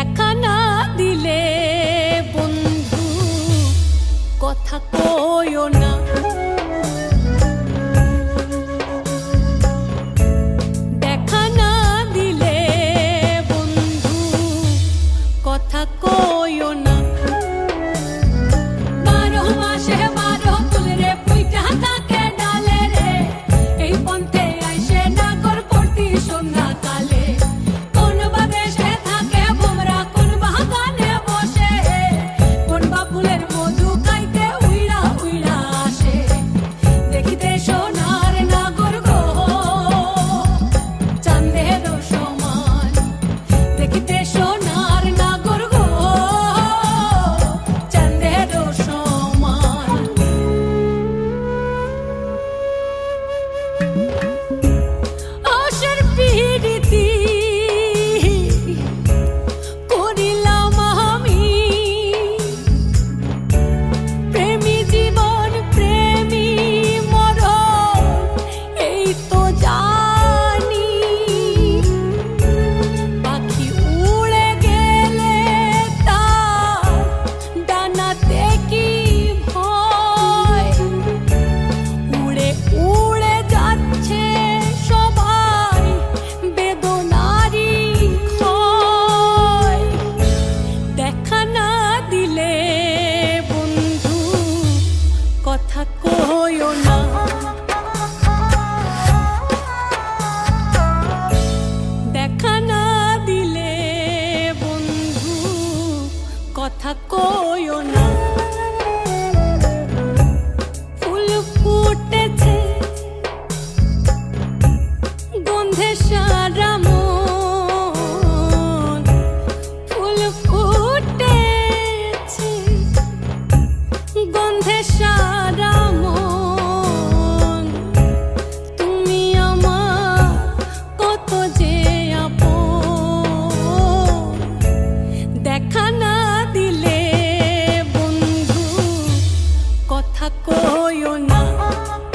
দেখা না দিলে বন্ধু কথা কইও না। たこよな